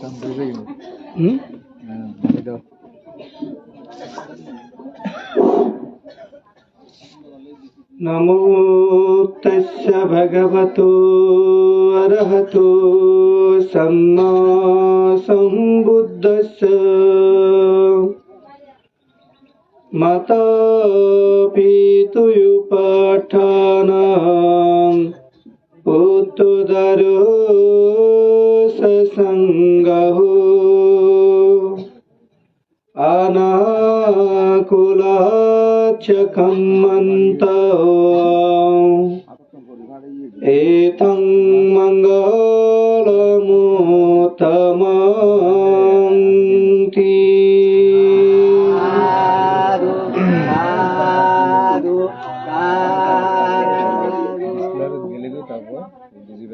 হুম नमो तस्य भगवतो अरहतो सम्मा अनाकुलाच कम्मन्त एतं मङ्गलमुत्तमन्ति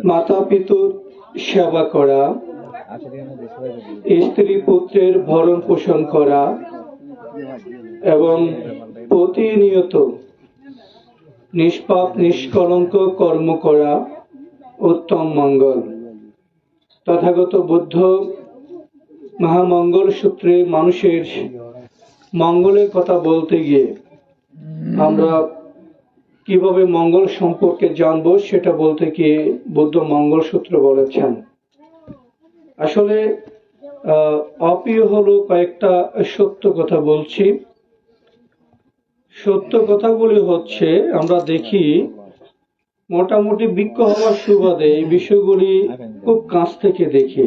মাতা পিতুর সেবা করা স্ত্রী পুত্রের ভরণ পোষণ করা এবং প্রতিনিয়ত নিষ্পাপ, নিষ্কলঙ্ক কর্ম করা উত্তম মঙ্গল। তথাগত বুদ্ধ মহামঙ্গল সূত্রে মানুষের মঙ্গলের কথা বলতে গিয়ে আমরা কীভাবে মঙ্গল সম্পর্কে জানব সেটা বলতে গিয়ে বুদ্ধ মঙ্গল সূত্র বলেছেন। আসলে অপ্রিয় হলো কয়েকটা সত্য কথা বলছি। সত্য কথাগুলি হচ্ছে, আমরা দেখি মোটামুটি বৃক্ষ হওয়ার সুবাদে এই বিষয়গুলি খুব কাছ থেকে দেখি।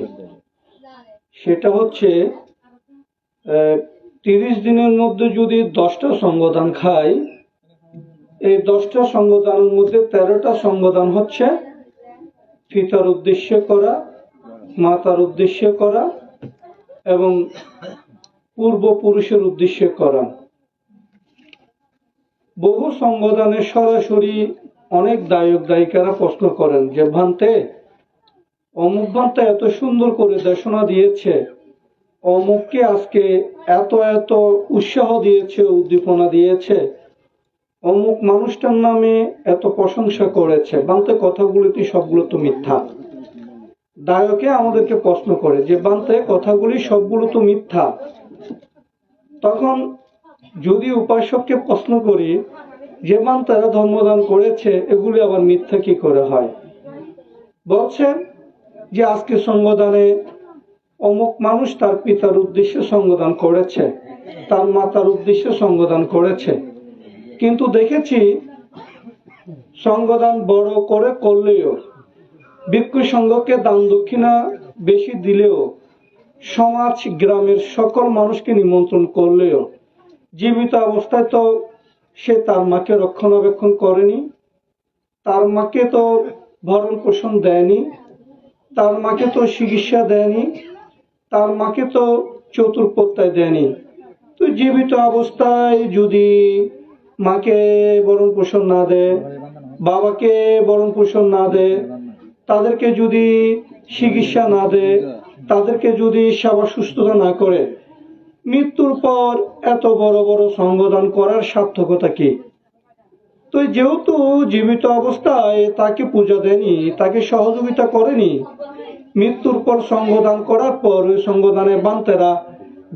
সেটা হচ্ছে তিরিশ দিনের মধ্যে যদি দশটা সঙ্গদান খাই এই দশটা সঙ্গদানের মধ্যে তেরোটা সঙ্গদান হচ্ছে পিতার উদ্দেশ্য করা, মাতার উদ্দেশ্য করা এবং পূর্বপুরুষের উদ্দেশ্য করা। বহু সঙ্গদানে সরাসরি অনেক দায়ক দায়িকারা প্রশ্ন করেন, যে ভান্তে, অমুক ভান্তে এত সুন্দর করে দেশনা দিয়েছে, অমুককে আজকে এত এত উৎসাহ দিয়েছে, উদ্দীপনা দিয়েছে, অমুক মানুষটার নামে এত প্রশংসা করেছে। বান্তে কথাগুলিতে সবগুলো তো মিথ্যা? দায়কে আমাদেরকে প্রশ্ন করে, যে বান্তে কথাগুলি সবগুলো তো মিথ্যা। তখন যদি উপাসককে প্রশ্ন করি যে, মান তারা ধর্মদান করেছে, এগুলি আবার মিথ্যা কি করে হয়? বলছেন যে, আজকে সঙ্গদানে অমুক মানুষ তার পিতার উদ্দেশ্যে সঙ্গদান করেছে, তার মাতার উদ্দেশ্যে সঙ্গদান করেছে। কিন্তু দেখেছি সঙ্গদান বড় করে করলেও, ভিক্ষু সংঘকে দান দক্ষিণা বেশি দিলেও, সমাজ, গ্রামের সকল মানুষকে নিমন্ত্রণ করলেও জীবিত অবস্থায় তো সে তার মাকে রক্ষণাবেক্ষণ করেনি, তার মাকে তো ভরণ পোষণ দেয়নি, তার মাকে তো চিকিৎসা দেয়নি, তার মাকে তো চতুর্পত্যায় দেয়নি। তো জীবিত অবস্থায় যদি মাকে ভরণ পোষণ না দেয়, বাবাকে ভরণ পোষণ না দেয়, তাদেরকে যদি চিকিৎসা না দেয়, তাদেরকে যদি সেবা সুস্থতা না করে মৃত্যুর পর এত বড় বড় সঙ্গদান করার সার্থকতা কি? তো যেহেতু জীবিত অবস্থায় তাকে পূজা দেয়নি, তাকে সহযোগিতা করেনি, মৃত্যুর পর সঙ্গদান করার পর ওই সঙ্গদানের বান্তেরা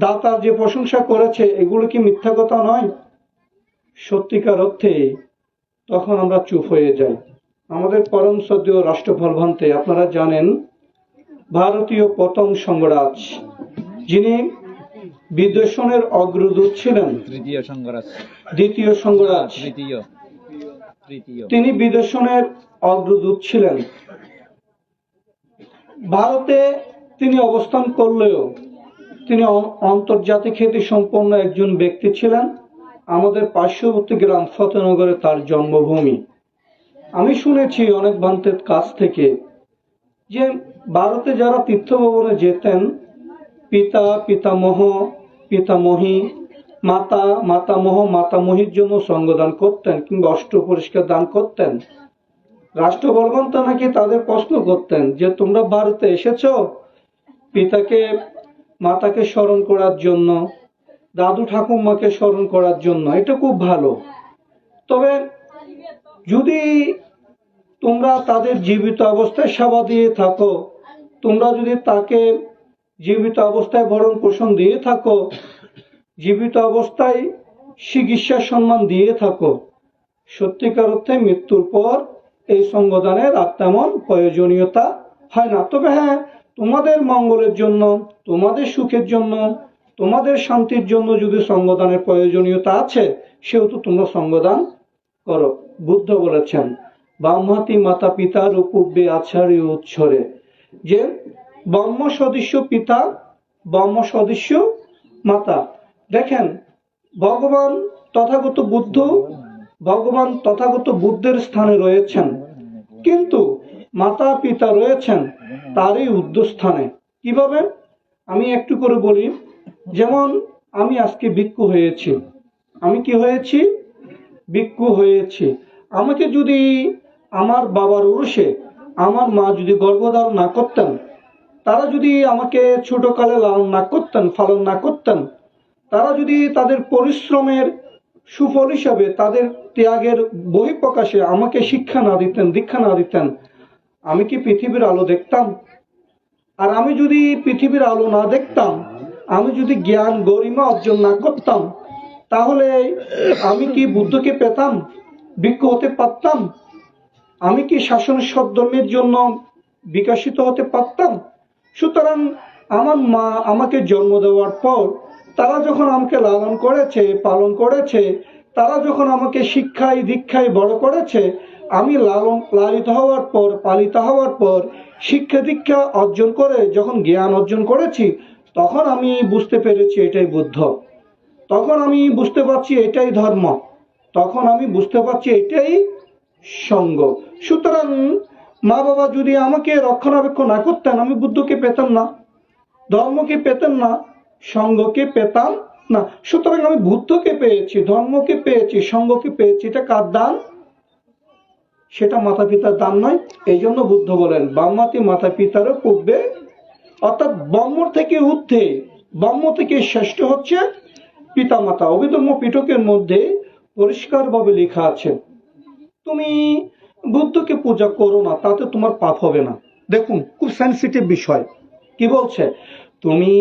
দাতার যে প্রশংসা করেছে, এগুলো কি মিথ্যা কথা নয়? সত্যিকার অর্থে তখন আমরা চুপ হয়ে যাই। আমাদের পরম সদ্য রাষ্ট্রফল ভান্তে, আপনারা জানেন, ভারতীয় প্রথম সংগরাজ, যিনি বিদ্বেষণের অগ্রদূত ছিলেন। তৃতীয় সংঘরাজ। দ্বিতীয় সংগরাজ তৃতীয়। তৃতীয়। তিনি বিদেশনের অগ্রদূত ছিলেন। ভারতে তিনি অবস্থান করলেও তিনি আন্তর্জাতিক খ্যাতি সম্পন্ন একজন ব্যক্তি ছিলেন। আমাদের পার্শ্ববর্তী গ্রাম ফতেনগরে তার জন্মভূমি। আমি শুনেছি অনেক ভান্তের কাছ থেকে যে ভারতে যারা তীর্থভবনে যেতেন পিতা পিতামহ পিতামহী মাতা, মাতামহ, মাতামহীর জন্য সঙ্গদান করতেন কিংবা অষ্ট পরিষ্কার দান করতেন। রাষ্ট্রবর্গন্তা নাকি তাদের প্রশ্ন করতেন যে, তোমরা ভারতে এসেছ? পিতাকে, মাতাকে স্মরণ করার জন্য, দাদু ঠাকুমাকে স্মরণ করার জন্য। এটা খুব ভালো। তবে যদি তোমরা তাদের জীবিত অবস্থায় সেবা দিয়ে থাকো, তোমরা যদি তাকে জীবিত অবস্থায় ভরণ পোষণ দিয়ে থাকো। জীবিত অবস্থায় চিকিৎসা সম্মান দিয়ে থাকো। সত্যিকার অর্থে মৃত্যুর পর এই সঙ্গদানের আর তেমন প্রয়োজনীয়তা হয় না। তবে হ্যাঁ তোমাদের মঙ্গলের জন্য, তোমাদের সুখের জন্য, তোমাদের শান্তির জন্য যদি সঙ্গদানের প্রয়োজনীয়তা আছে, সেহেতু তোমরা সঙ্গদান করো। বুদ্ধ বলেছেন বামহাতি মাতা পিতার উপব্যে আছাড়ি উৎসরে যে ব্রহ্ম সদৃশ্য পিতা ব্রহ্ম সদৃশ্য মাতা। দেখেন, ভগবান তথাগত বুদ্ধ, ভগবান তথাগত বুদ্ধের স্থানে রয়েছেন। কিন্তু মাতা, পিতা রয়েছেন তারই উদ্যস্থানে। কীভাবে? আমি একটু করে বলি। যেমন, আমি আজকে ভিক্ষু হয়েছি। আমি কি হয়েছি? ভিক্ষু হয়েছি। আমাকে যদি আমার বাবার উরুষে আমার মা যদি গর্ভধারণ না করতেন তারা যদি আমাকে ছোটকালে লালন না করতেন, পালন না করতেন, তারা যদি তাদের পরিশ্রমের সুফল হিসাবে তাদের ত্যাগের বহিঃপ্রকাশে আমাকে শিক্ষা না দিতেন, দীক্ষা না দিতেন, আমি কি পৃথিবীর আলো দেখতাম? আর আমি যদি পৃথিবীর আলো না দেখতাম, আমি যদি জ্ঞান গরিমা অর্জন না করতাম, তাহলে আমি কি বুদ্ধকে পেতাম, ভিক্ষু হতে পারতাম? আমি কি শাসন সদ্ধর্মের জন্য বিকশিত হতে পারতাম? সুতরাং আমার মা আমাকে জন্ম দেওয়ার পর, তারা যখন আমাকে লালন করেছে, পালন করেছে, তারা যখন আমাকে শিক্ষায়, দীক্ষায় বড় করেছে, আমি লালন, লালিত হওয়ার পর, পালিত হওয়ার পর, শিক্ষা, দীক্ষা অর্জন করে যখন জ্ঞান অর্জন করেছি, তখন আমি বুঝতে পেরেছি এটাই বুদ্ধ। তখন আমি বুঝতে পারছি এটাই ধর্ম। তখন আমি বুঝতে পারছি এটাই সঙ্গ। সুতরাং মা বাবা যদি আমাকে রক্ষণাবেক্ষণ না করতেন, আমি বুদ্ধকে পেতাম না, ধর্মকে পেতাম না, সঙ্গকে পেতাম না। সুতরাং আমি বুদ্ধকে পেয়েছি, ধর্মকে পেয়েছি, সঙ্গকে পেয়েছি। এটা কার দান? সেটা মাতা পিতার দান নয় এই জন্য বুদ্ধ বলেন বাম্মাতি মাতা পিতারও পূর্বে, অর্থাৎ ব্রহ্ম থেকে ঊর্ধ্বে ব্রহ্ম থেকে শ্রেষ্ঠ হচ্ছে পিতামাতা। অভিধর্ম পিটকের মধ্যে পরিষ্কারভাবে লেখা আছে, তুমি বুদ্ধকে পূজা করো না, তাতে তোমার পাপ হবে না। দেখুন, খুব সেন্সিটিভ বিষয়। কি বলছে? তুমি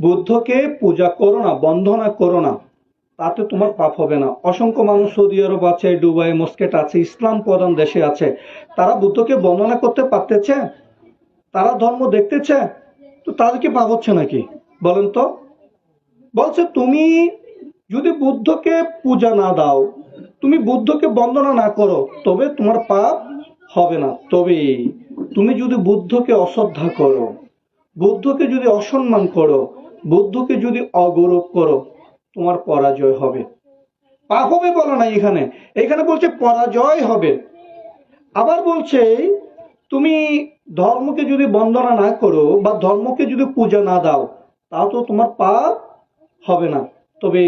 বুদ্ধকে পূজা করো না বন্ধনা করো না, তাতে তোমার পাপ হবে না। অসংখ্য মানুষ সৌদি আরব আছে, দুবাই, মস্কেট আছে, ইসলাম প্রধান দেশে আছে। তারা বুদ্ধকে বন্দনা করতে পারতেছে? তারা ধর্ম দেখতেছে? তো তাদেরকে পাপ হচ্ছে নাকি? বলেন তো। বলছে, তুমি যদি বুদ্ধকে পূজা না দাও তুমি বুদ্ধকে বন্দনা না করো, তবে তোমার পাপ হবে না। তবে তুমি যদি বুদ্ধকে অশ্রদ্ধা করো, বুদ্ধকে যদি অসম্মান করো, বুদ্ধকে যদি অগৌরব করো, তোমার পরাজয় হবে। পাপ হবে বলো না এখানে। এখানে বলছে পরাজয় হবে। আবার বলছে, তুমি ধর্মকে যদি বন্দনা না করো বা ধর্মকে যদি পূজা না দাও, তাও তো তোমার পাপ হবে না। তবে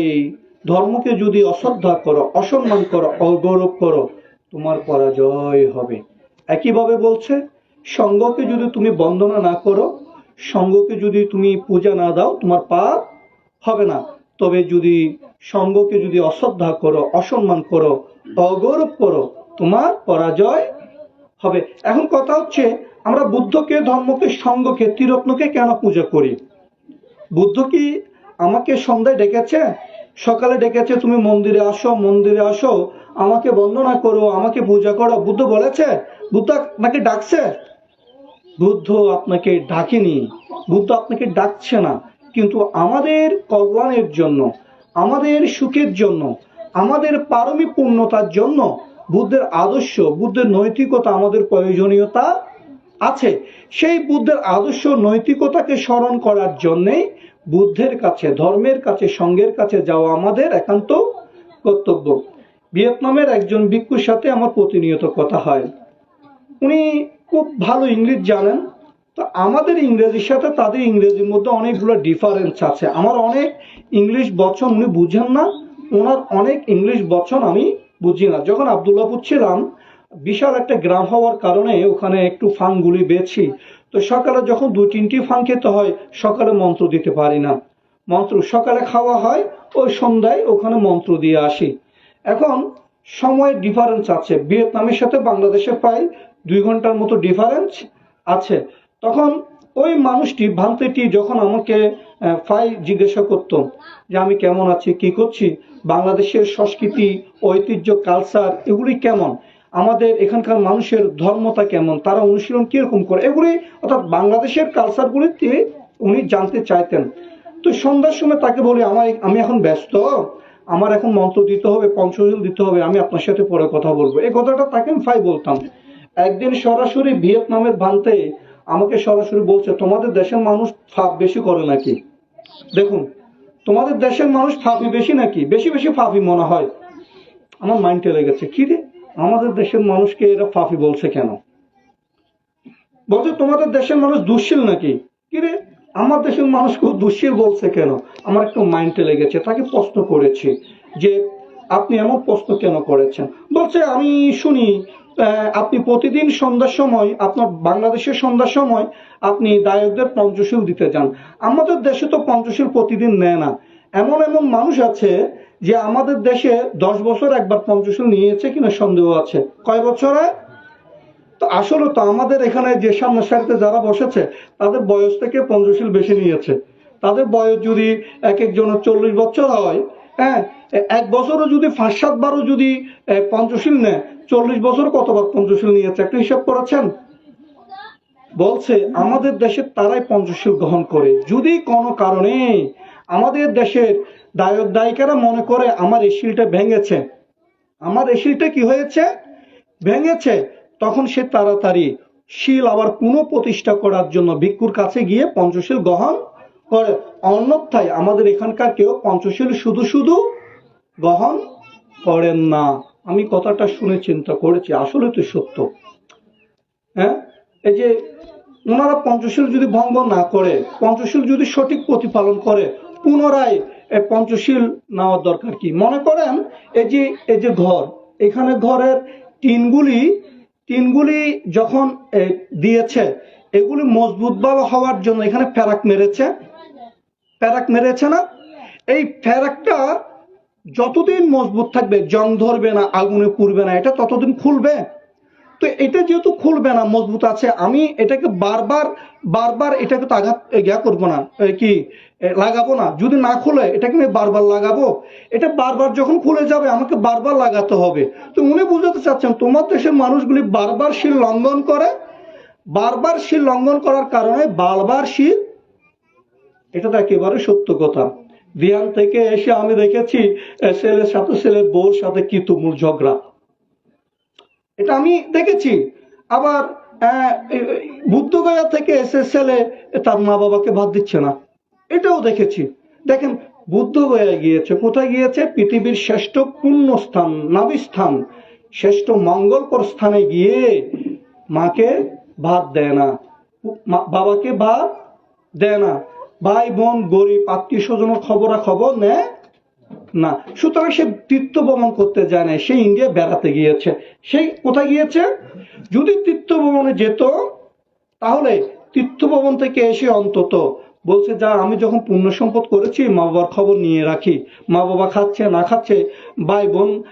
ধর্মকে যদি অশ্রদ্ধা করো, অসম্মান করো, অগৌরব করো, তোমার পরাজয় হবে। একইভাবে বলছে, সঙ্গকে যদি তুমি বন্দনা না করো, সঙ্গকে যদি তুমি পূজা না দাও, তোমার পাপ হবে না। তবে যদি সঙ্গকে যদি অশ্রদ্ধা করো, অসম্মান করো, অগৌরব করো, তোমার পরাজয় হবে। এখন কথা হচ্ছে, আমরা বুদ্ধকে, ধর্মকে, সঙ্গকে তিরত্নকে কেন পূজা করি? বুদ্ধ কি আমাকে সন্ধ্যায় ডেকেছে? সকালে ডেকেছে, তুমি মন্দিরে আসো মন্দিরে আসো, আমাকে বন্দনা করো, আমাকে পূজা করো। বুদ্ধ বলেছে, বুদ্ধ আপনাকে ডাকছে? বুদ্ধ আপনাকে ডাকেনি। বুদ্ধ আপনাকে ডাকছে না, কিন্তু আমাদের কল্যাণের জন্য, আমাদের সুখের জন্য, আমাদের পারমী পূর্ণতার জন্য বুদ্ধের আদর্শ, বুদ্ধের নৈতিকতা আমাদের প্রয়োজনীয়তা আছে। সেই বুদ্ধের আদর্শ, নৈতিকতাকে স্মরণ করার জন্যেই বুদ্ধের কাছে, ধর্মের কাছে, সঙ্গের কাছে যাওয়া আমাদের একান্ত কর্তব্য। ভিয়েতনামের একজন ভিক্ষুর সাথে আমার প্রতিনিয়ত কথা হয়। উনি খুব ভালো ইংলিশ জানেন। তো আমাদের ইংরেজির সাথে তাদের ইংরেজির মধ্যে অনেকগুলো ডিফারেন্স আছে। আমার অনেক ইংলিশ বচন উনি বুঝেন না। ওনার অনেক ইংলিশ বচন আমি বুঝি না। যখন আবদুল্লাপুর ছিলাম বিশাল একটা গ্রাম হওয়ার কারণে ওখানে একটু ফাংগুলি বেছি। তো সকালে যখন দু তিনটি ফাং খেতে হয়, সকালে মন্ত্র দিতে পারি না। মন্ত্র সকালে খাওয়া হয়, ওই সন্ধ্যায় ওখানে মন্ত্র দিয়ে আসি। এখন সময়ের ডিফারেন্স আছে। ভিয়েতনামের সাথে বাংলাদেশে প্রায় দুই ঘণ্টার মতো ডিফারেন্স আছে। তখন ওই মানুষটি ভান্তেটি যখন আমাকে ফাই জিজ্ঞাসা করত যে, আমি কেমন আছি? কি করছি? বাংলাদেশের সংস্কৃতি, ঐতিহ্য কালচার এগুলি কেমন? আমাদের এখানকার মানুষের ধর্মতা কেমন? তারা অনুশীলন কীরকম করে? এগুলি অর্থাৎ বাংলাদেশের কালচারগুলিতে উনি জানতে চাইতেন। তো সন্ধ্যার সময় তাকে বলি, আমার আমি এখন ব্যস্ত। আমার এখন মন্ত্র দিতে হবে, পঞ্চশীল দিতে হবে, আমি আপনার সাথে পরে কথা বলব। এই কথাটা তাকে আমি ফাই বলতাম। একদিন সরাসরি ভিয়েতনামের ভান্তে আমাকে সরাসরি বলছে, তোমাদের দেশের মানুষ ফাপ বেশি করে নাকি? দেখুন, তোমাদের দেশের মানুষ ফাঁপি বেশি নাকি? বেশি বেশি ফাঁপি মনে হয়। আমার মাইন্ড মাইন্ডে লেগেছে কি রে? আমাদের দেশের মানুষকে এরা ফাঁপি বলছে কেন? বলছে, তোমাদের দেশের মানুষ দুশ্শীল নাকি? কি রে? আমার দেশের মানুষ খুব দুশ্শীল বলছে কেন? আমার একটু মাইন্ডে লেগেছে, তাকে প্রশ্ন করেছি যে, আপনি এমন প্রশ্ন কেন করেছেন? বলছে, আমি শুনি আপনি প্রতিদিন সন্ধ্যার সময়, আপনার বাংলাদেশের সন্ধ্যার সময়, আপনি দায়কদের পঞ্চশীল দিতে যান। আমাদের দেশে তো পঞ্চশীল প্রতিদিন নেয় না। এমন এমন মানুষ আছে যে আমাদের দেশে দশ বছর একবার পঞ্চশীল নিয়েছে কিনা সন্দেহ আছে। কয় বছরে তো আসলে তো আমাদের এখানে যে সামনের সারিতে যারা বসেছে, তাদের বয়স থেকে পঞ্চশীল বেশি নিয়েছে। তাদের বয়স যদি এক একজনের চল্লিশ বছর হয় হ্যাঁ এক বছরও যদি পাঁচ সাতবারও যদি পঞ্চশীল নেয়, চল্লিশ বছর কতবার পঞ্চশীল নিয়েছে? একটা হিসাব করেছেন? বলছে, আমাদের দেশে তারাই পঞ্চশীল গ্রহণ করে। যদি কোনো কারণে আমাদের দেশের দায়ক দায়িকারা মনে করে আমার এই শিলটা ভেঙেছে। আমার এই শিলটা কি হয়েছে? ভেঙেছে। তখন সে তাড়াতাড়ি শিল আবার পুনঃ প্রতিষ্ঠা করার জন্য ভিক্ষুর কাছে গিয়ে পঞ্চশীল গ্রহণ করে। অন্যথায় আমাদের এখানকার কেউ পঞ্চশীল শুধু শুধু গ্রহণ করেন না। আমি কথাটা শুনে চিন্তা করেছি, আসলে তো সত্য। হ্যাঁ? এই যে ওনারা পঞ্চশীল যদি ভঙ্গ না করে, পঞ্চশীল যদি সঠিক প্রতিপালন করে পুনরায় পঞ্চশীল নেওয়ার দরকার কি? মনে করেন এই যে এই যে ঘর, এখানে ঘরের টিনগুলি টিনগুলি যখন দিয়েছে, এগুলি মজবুত ভাবে হওয়ার জন্য এখানে ফেরাক মেরেছে। ফেরাক মেরেছে না? এই ফেরাকটা যতদিন মজবুত থাকবে, জং ধরবে না, আগুনে পুড়বে না, এটা ততদিন খুলবে। তো এটা যেহেতু খুলবে না, মজবুত আছে, আমি এটাকে বারবার বারবার এটাকে তো আঘাত ইয়া করব না কি লাগাবো না। যদি না খুলে, এটাকে আমি বারবার লাগাবো। এটা বারবার যখন খুলে যাবে, আমাকে বারবার লাগাতে হবে। তো উনি বুঝাতে চাচ্ছেন, তোমার দেশের মানুষগুলি বারবার শিল লঙ্ঘন করে। বারবার শিল লঙ্ঘন করার কারণে বারবার শিল, এটা তো একেবারে সত্য কথা। বিহান থেকে এসে আমি দেখেছি ছেলের সাথে ছেলের বউর সাথে কি তুমুল ঝগড়া। এটা আমি দেখেছি। আবার বুদ্ধগয়া থেকে এসে ছেলে তার মা বাবাকে ভাত দিচ্ছে না। এটাও দেখেছি। দেখেন, বুদ্ধগয়া গিয়েছে। কোথায় গিয়েছে? পৃথিবীর শ্রেষ্ঠ পুণ্য স্থান নাবি স্থান শ্রেষ্ঠ মঙ্গলকর স্থানে গিয়ে মাকে ভাত দেয় না। বাবাকে ভাত দেয় না। ভাই, বোন, গরিব আত্মীয় স্বজনের খবরা খবর নেয় না। সুতরাং সে তীর্থ ভ্রমণ করতে যায় না সে ইন্ডিয়া বেড়াতে গিয়েছে। সেই কোথায় গিয়েছে? যদি তীর্থ ভ্রমণে যেত, তাহলে তীর্থ ভ্রমণ থেকে এসে অন্তত বলছে, যা, আমি যখন পুণ্য সম্পদ করেছি, মা বাবার খবর নিয়ে রাখি। মা বাবা খাচ্ছে, না খাচ্ছে, ভাই বোন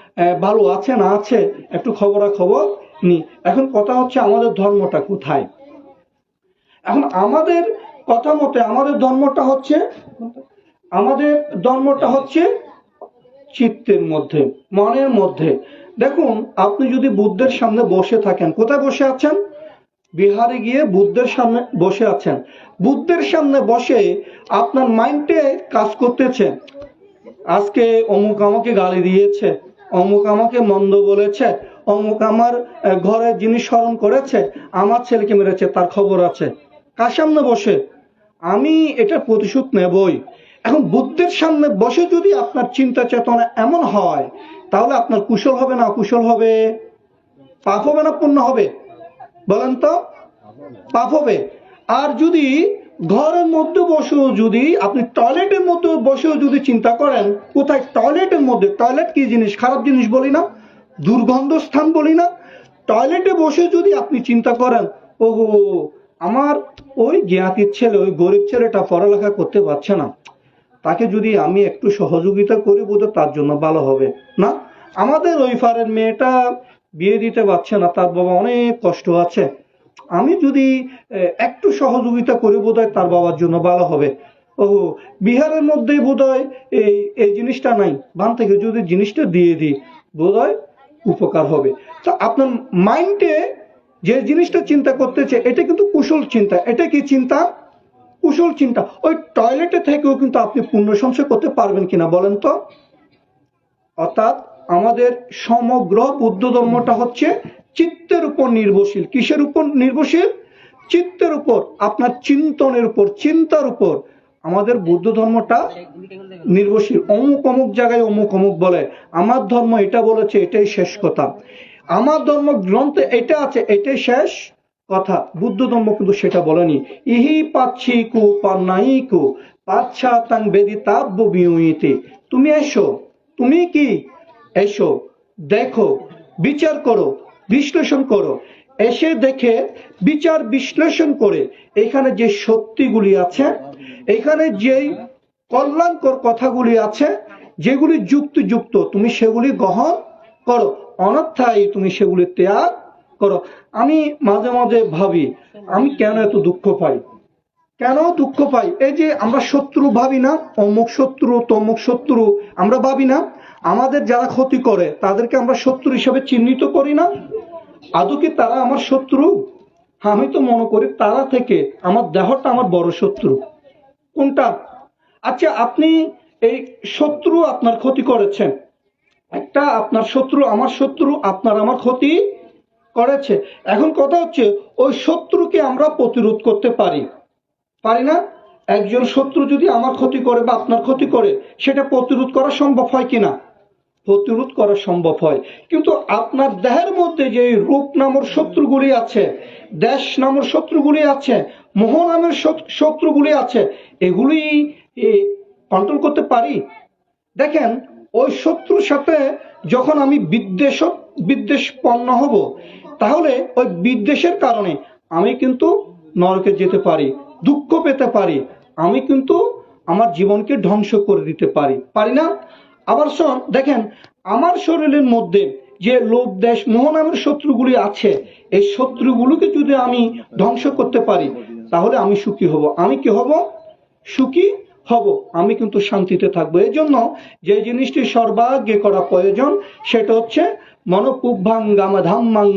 ভালো আছে, না আছে, একটু খবরা খবর নি। এখন কথা হচ্ছে, আমাদের ধর্মটা কোথায়? এখন আমাদের কথা মতে, আমাদের ধর্মটা হচ্ছে, আমাদের ধর্মটা হচ্ছে চিত্তের মধ্যে, মনের মধ্যে। দেখুন, আপনি যদি বুদ্ধের সামনে বসে থাকেন, কোথায় বসে আছেন? বিহারে গিয়ে বুদ্ধের সামনে বসে আছেন। বুদ্ধের সামনে বসে আপনার মাইন্ডে কাজ করতেছে। আজকে অমুক আমাকে গালি দিয়েছে, অমুক আমাকে মন্দ বলেছে, অমুক আমার ঘরের জিনিস স্মরণ করেছে, আমার ছেলেকে মেরেছে, তার খবর আছে। কার সামনে বসে? আমি এটা প্রতিশোধ নেবই। এখন বুদ্ধের সামনে বসে যদি আপনার চিন্তা চেতনা এমন হয়, তাহলে আপনার কুশল হবে না অকুশল হবে? পাপ হবে না পুণ্য হবে? বলেন তো। পাপ হবে। আর যদি ঘরের মধ্যে বসেও যদি, আপনি টয়লেটের মধ্যে বসেও যদি চিন্তা করেন, কোথায় টয়লেটের মধ্যে, টয়লেট কি জিনিস? খারাপ জিনিস বলি না, দুর্গন্ধ স্থান বলি না। টয়লেটে বসে যদি আপনি চিন্তা করেন, ওহো, আমার ওই জ্ঞাতির ছেলে, ওই গরিব ছেলেটা পড়ালেখা করতে পারছে না। তাকে যদি আমি একটু সহযোগিতা করি বোধহয় তার জন্য ভালো হবে। না, আমাদের ওই ফারের মেয়েটা বিয়ে দিতে পারছে না, তার বাবা অনেক কষ্ট আছে। আমি যদি একটু সহযোগিতা করি বোধহয় তার বাবার জন্য ভালো হবে। ও, বিহারের মধ্যে বোধহয় এই এই জিনিসটা নাই। বান থেকে যদি জিনিসটা দিয়ে দিই, বোধহয় উপকার হবে। তো আপনার মাইন্ডে যে জিনিসটা চিন্তা করতেছে, এটা কিন্তু কুশল চিন্তা। এটা কি চিন্তা? কুশল চিন্তা। ওই টয়লেটে থেকেও কিন্তু আপনি পুণ্য সঞ্চয় করতে পারবেন কিনা বলেন তো? অর্থাৎ আমাদের সমগ্র বৌদ্ধ ধর্মটা হচ্ছে চিত্তের উপর নির্ভরশীল। কিসের উপর নির্ভরশীল? চিত্তের উপর, আপনার চিন্তনের উপর, চিন্তার উপর। আমাদের বৌদ্ধ ধর্মটা নির্ভরশীল। অমুক অমুক জায়গায় অমুক অমুক বলে। আমার ধর্ম এটা বলেছে, এটাই শেষ কথা। আমার ধর্ম গ্রন্থে এটা আছে, এটাই শেষ কথা। বুদ্ধ ধর্ম কিন্তু সেটা বলেনি। ইহি পাচ্ছি কু, পান্নাই কু, পাচ্ছা তাং বেদি তাব্য বিউইতে তুমি এসো। তুমি কি? এসো। দেখো। বিচার করো। বিশ্লেষণ করো। এসে দেখে বিচার বিশ্লেষণ করে এখানে যে সত্যিগুলি আছে, এখানে যেই কল্যাণকর কথাগুলি আছে, যেগুলি যুক্তিযুক্ত, তুমি সেগুলি গ্রহণ করো। অনর্থায় তুমি সেগুলি ত্যাগ করো। আমি মাঝে মাঝে ভাবি, আমি কেন এত দুঃখ পাই? কেন দুঃখ পাই? এই যে আমরা শত্রু ভাবি না, অমুক শত্রু, তমুক শত্রু, আমরা ভাবি না। আমাদের যারা ক্ষতি করে, তাদেরকে আমরা শত্রু হিসেবে চিহ্নিত করি না। আদৌ কি তারা আমার শত্রু? আমি তো মনে করি তারা থেকে আমার দেহটা আমার বড় শত্রু। কোনটা? আচ্ছা আপনি এই শত্রু আপনার ক্ষতি করেছেন। একটা আপনার শত্রু আমার শত্রু, আপনার আমার ক্ষতি করেছে। এখন কথা হচ্ছে, ওই শত্রুকে আমরা প্রতিরোধ করতে পারি। পারি না? একজন শত্রু যদি আমার ক্ষতি করে বা আপনার ক্ষতি করে, সেটা প্রতিরোধ করা সম্ভব হয় কিনা? প্রতিরোধ করা সম্ভব হয়। কিন্তু আপনার দেহের মধ্যে যে রূপ নামের শত্রুগুলি আছে, দেশ নামের শত্রুগুলি আছে, মোহ নামের শত্রুগুলি আছে, এগুলি কন্ট্রোল করতে পারি? দেখেন, ওই শত্রুর সাথে যখন আমি বিদ্বেষ বিদ্বেষপন্ন হব তাহলে ওই বিদ্বেষের কারণে আমি কিন্তু নরকে যেতে পারি, দুঃখ পেতে পারি, আমি কিন্তু আমার জীবনকে ধ্বংস করে দিতে পারি। পারি না? আবার শোন, দেখেন, আমার শরীরের মধ্যে যে লোভ, দেশ, মোহ নামের শত্রুগুলি আছে, এই শত্রুগুলোকে যদি আমি ধ্বংস করতে পারি, তাহলে আমি সুখী হব। আমি কি হব? সুখী হব। আমি কিন্তু শান্তিতে থাকব। এই জন্য যে জিনিসটি সর্বাগ্যে করা প্রয়োজন, সেটা হচ্ছে মনোপুভাঙ্গাম ধাম্মাং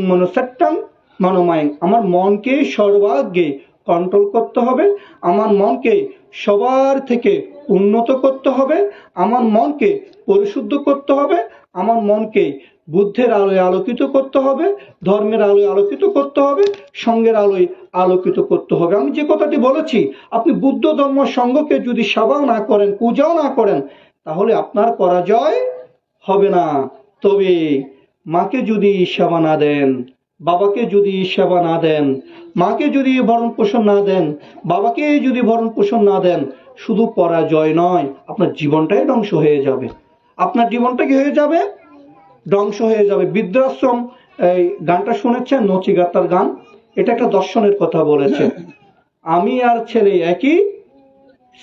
মনোমায়ং, আমার মনকে সর্বাগ্যে কন্ট্রোল করতে হবে। আমার মনকে সবার থেকে উন্নত করতে হবে। আমার মনকে পরিশুদ্ধ করতে হবে। আমার মনকে বুদ্ধের আলোয় আলোকিত করতে হবে। ধর্মের আলোয় আলোকিত করতে হবে। সঙ্গের আলোয় আলোকিত করতে হবে। আমি যে কথাটি বলেছি, আপনি বুদ্ধ ধর্ম সঙ্গকে যদি সেবাও না করেন, পূজাও না করেন, তাহলে আপনার পরাজয় হবে না। তবে মাকে যদি সেবা না দেন, বাবাকে যদি সেবা না দেন, মাকে যদি ভরণ পোষণ না দেন, বাবাকে যদি ভরণ পোষণ না দেন, শুধু পরাজয় নয়, আপনার জীবনটাই ধ্বংস হয়ে যাবে। আপনার জীবনটা কি হয়ে যাবে? ধ্বংস হয়ে যাবে। বৃদ্ধাশ্রম, এই গানটা শুনেছেন? নচিগাতার গান? এটা একটা দর্শনের কথা বলেছে। আমি আর ছেলে একই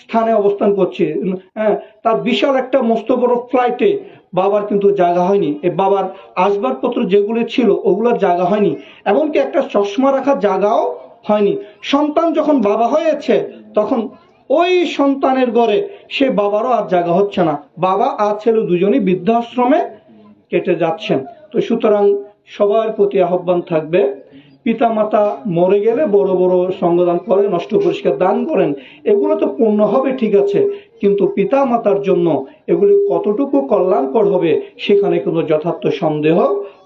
স্থানে অবস্থান করছি। হ্যাঁ তার বিশাল একটা মস্ত বড় ফ্লাইটে বাবার কিন্তু জায়গা হয়নি। এই বাবার আসবাবপত্র যেগুলো ছিল, ওগুলোর জায়গা হয়নি। এমনকি একটা চশমা রাখার জায়গাও হয়নি। সন্তান যখন বাবা হয়েছে, তখন ওই সন্তানের ঘরে সে বাবারও আর জায়গা হচ্ছে না। বাবা আর ছেলে দুজনই বৃদ্ধাশ্রমে কেটে যাচ্ছেন। তো সুতরাং সবার প্রতি আহ্বান থাকবে পিতা মাতা মরে গেলে বড় বড় সঙ্গদান করে নষ্ট পরিষ্কার দান করেন। এগুলো তো পূর্ণ হবে, ঠিক আছে। কিন্তু পিতা মাতার জন্য এগুলি কতটুকু কল্যাণকর হবে সেখানে কিন্তু যথার্থ সন্দেহ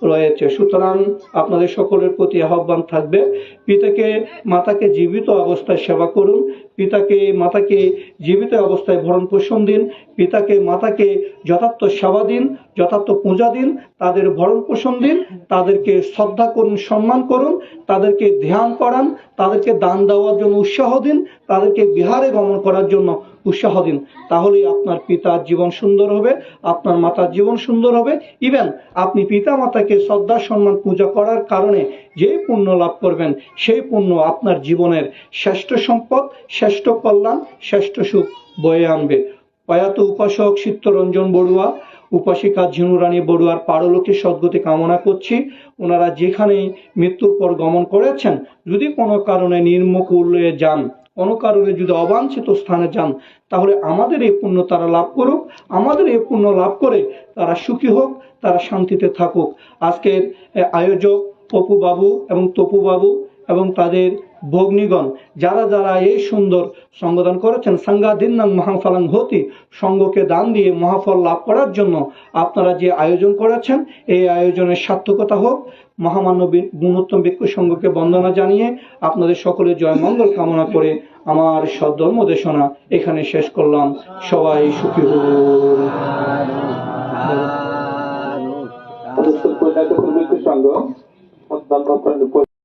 রয়েছে। সুতরাং আপনাদের সকলের প্রতি আহ্বান থাকবে, পিতাকে, মাতাকে জীবিত অবস্থায় সেবা করুন, পিতাকে, মাতাকে জীবিত অবস্থায় ভরণ পোষণ দিন, পিতাকে, মাতাকে যথার্থ সেবা দিন, যথার্থ পূজা দিন, তাদের ভরণ পোষণ দিন, তাদেরকে শ্রদ্ধা করুন, সম্মান করুন, তাদেরকে ধ্যান করান, তাদেরকে দান দেওয়ার জন্য উৎসাহ দিন, তাদেরকে বিহারে গমন করার জন্য উৎসাহ দিন তাহলেই আপনার পিতার জীবন সুন্দর হবে, আপনার মাতার জীবন সুন্দর হবে। ইভেন আপনি পিতা মাতাকে শ্রদ্ধা, সম্মান, পূজা করার কারণে যে পুণ্য লাভ করবেন, সেই পুণ্য আপনার জীবনের শ্রেষ্ঠ সম্পদ, শ্রেষ্ঠ কল্যাণ, শ্রেষ্ঠ সুখ বয়ে আনবে। প্রয়াত উপাসক চিত্তরঞ্জন বড়ুয়া, উপাসিকা ঝিনুরানী বড়ুয়ার পারলোকে সদ্গতি কামনা করছি। ওনারা যেখানে মৃত্যুর পর গমন করেছেন, যদি কোনো কারণে নির্মকুলে যান কোনো কারণে যদি অবাঞ্ছিত স্থানে যান, তাহলে আমাদের এই পুণ্য তারা লাভ করুক, আমাদের এই পুণ্য লাভ করে তারা সুখী হোক, তারা শান্তিতে থাকুক। আজকের আয়োজক পপু বাবু এবং তপু বাবু এবং তাদের ভগ্নীগণ যারা যারা এই সুন্দর সঙ্গদান করেছেন সাঙ্গা দিন্নাং মহাফলাং হতি সঙ্গকে দান দিয়ে মহাফল লাভ করার জন্য আপনারা যে আয়োজন করেছেন এই আয়োজনের সার্থকতা হোক মহামান্য গুণোত্তম ভিক্ষু সংঘকে বন্দনা জানিয়ে আপনাদের সকলের জয় মঙ্গল কামনা করে আমার সদ্ধর্ম দেশনা এখানে শেষ করলাম সবাই সুখী হোক